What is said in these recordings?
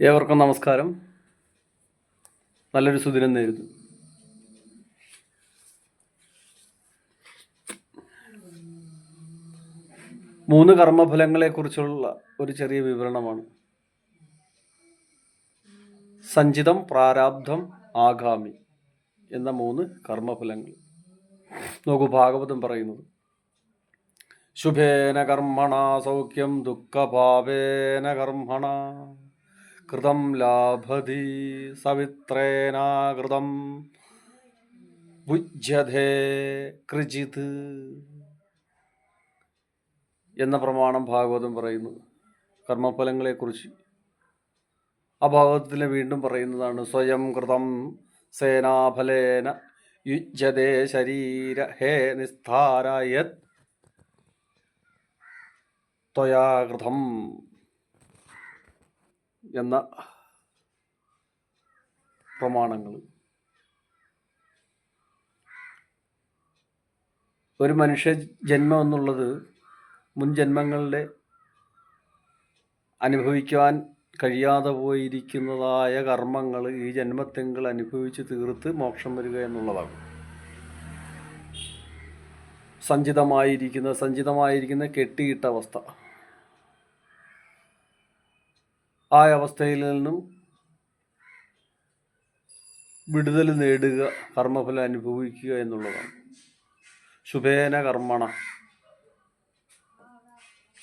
ഏവർക്കും നമസ്കാരം. നല്ലൊരു സുദിനം നേരുന്നു. മൂന്ന് കർമ്മഫലങ്ങളെക്കുറിച്ചുള്ള ഒരു ചെറിയ വിവരണമാണ്. സഞ്ചിതം പ്രാരാബ്ധം ആഗാമി എന്ന മൂന്ന് കർമ്മഫലങ്ങൾ. നോക്കൂ ഭാഗവതം പറയുന്നത്. ശുഭേന കർമ്മണ സൗഖ്യം ദുഃഖഭാവേന കർമ്മണ. കൃതം ലാഭതി സവിത്രേനാകൃതം ഭുജ്യതേ കൃജിത് എന്ന പ്രമാണം ഭാഗവതം പറയുന്നു. കർമ്മഫലങ്ങളെക്കുറിച്ച് ആ ഭാഗവതത്തിൽ വീണ്ടും പറയുന്നതാണ്. സ്വയം കൃതം സേനാഫലേന യുജ്യതേ ശരീര ഹേ നിസ്താരായത് ത്വയാകൃതം എന്ന പ്രമാണങ്ങൾ. ഒരു മനുഷ്യ ജന്മം എന്നുള്ളത് മുൻ ജന്മങ്ങളുടെ അനുഭവിക്കുവാൻ കഴിയാതെ പോയിരിക്കുന്നതായ കർമ്മങ്ങൾ ഈ ജന്മത്തെങ്കിൽ അനുഭവിച്ച് തീർത്ത് മോക്ഷം വരിക എന്നുള്ളതാണ് സഞ്ചിതമായിരിക്കുന്ന സഞ്ചിതമായിരിക്കുന്ന കെട്ടിയിട്ട അവസ്ഥ. ആ അവസ്ഥയിൽ നിന്നും വിടുതൽ നേടുക കർമ്മഫലം അനുഭവിക്കുക എന്നുള്ളതാണ്. ശുഭേന കർമ്മണ.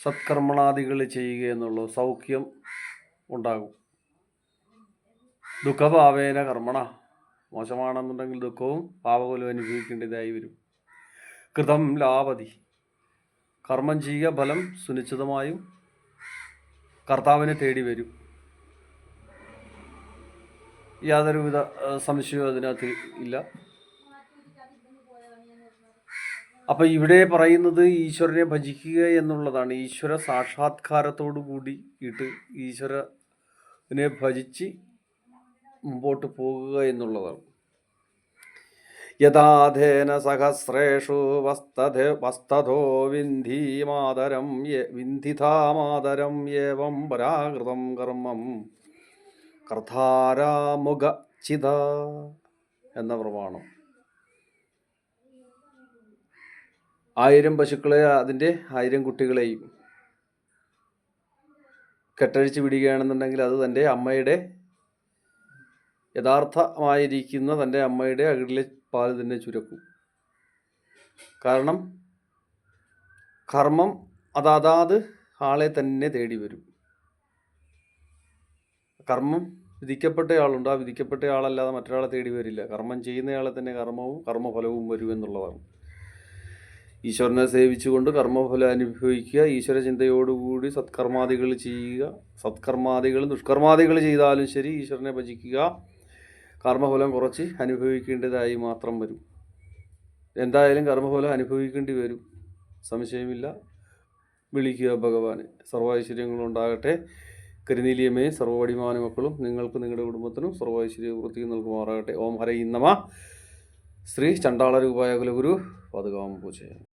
സത്കർമ്മണാദികൾ ചെയ്യുക എന്നുള്ളത് സൗഖ്യം ഉണ്ടാകും. ദുഃഖഭാവേന കർമ്മണ. മോശമാണെന്നുണ്ടെങ്കിൽ ദുഃഖവും പാപഫലവും അനുഭവിക്കേണ്ടതായി വരും. കൃതം ലാപതി. കർമ്മം ചെയ്യുക ഫലം സുനിശ്ചിതമായും കർത്താവിനെ തേടി വരും. യാതൊരുവിധ സംശയവും അതിനകത്ത് ഇല്ല. അപ്പം ഇവിടെ പറയുന്നത് ഈശ്വരനെ ഭജിക്കുക എന്നുള്ളതാണ്. ഈശ്വര സാക്ഷാത്കാരത്തോടു കൂടിയിട്ട് ഈശ്വരനെ ഭജിച്ച് മുമ്പോട്ട് പോകുക എന്നുള്ളതാണ്. യഥാധേന സഹസ്രേഷു വസ്തധ വസ്തധോ വിന്ധീമാതരം വിന്ധിതാമാതരം ഏവം പരാകൃതം കർമ്മം. കർത്താരാമുഖ എന്ന പ്രമാണം. ആയിരം പശുക്കളെ അതിന്റെ ആയിരം കുട്ടികളെയും കെട്ടഴിച്ച് വിടുകയാണെന്നുണ്ടെങ്കിൽ അത് തന്റെ അമ്മയുടെ യഥാർത്ഥമായിരിക്കുന്ന തന്റെ അമ്മയുടെ അകിടിലെ പാൽ തന്നെ ചുരക്കും. കാരണം കർമ്മം അതാതാത് ആളെ തന്നെ തേടി വരും. കർമ്മം വിധിക്കപ്പെട്ടയാളുണ്ട്. ആ വിധിക്കപ്പെട്ടയാളല്ലാതെ മറ്റൊരാളെ തേടി വരില്ല. കർമ്മം ചെയ്യുന്നയാളെ തന്നെ കർമ്മവും കർമ്മഫലവും വരും എന്നുള്ളതാണ്. ഈശ്വരനെ സേവിച്ചുകൊണ്ട് കർമ്മഫലം അനുഭവിക്കുക ഈശ്വര ചിന്തയോടുകൂടി സത്കർമാദികൾ ചെയ്യുക സത്കർമാദികൾ ദുഷ്കർമാദികൾ ചെയ്താലും ശരി ഈശ്വരനെ ഭജിക്കുക കർമ്മഫലം കുറച്ച് അനുഭവിക്കേണ്ടതായി മാത്രം വരും. എന്തായാലും കർമ്മഫലം അനുഭവിക്കേണ്ടി വരും. സംശയമില്ല. വിളിക്കുക ഭഗവാനെ. സർവൈശ്വര്യങ്ങളുണ്ടാകട്ടെ കരിനീലിയമ്മയും സർവടിമാന മക്കളും നിങ്ങൾക്ക് നിങ്ങളുടെ കുടുംബത്തിനും സർവൈശ്വര്യ വൃത്തിയും നൽകുമാറാകട്ടെ. ഓം ഹരൈ നമ. ശ്രീ ചണ്ടാളരൂപായ കുലഗുരു പതുകാം പൂജ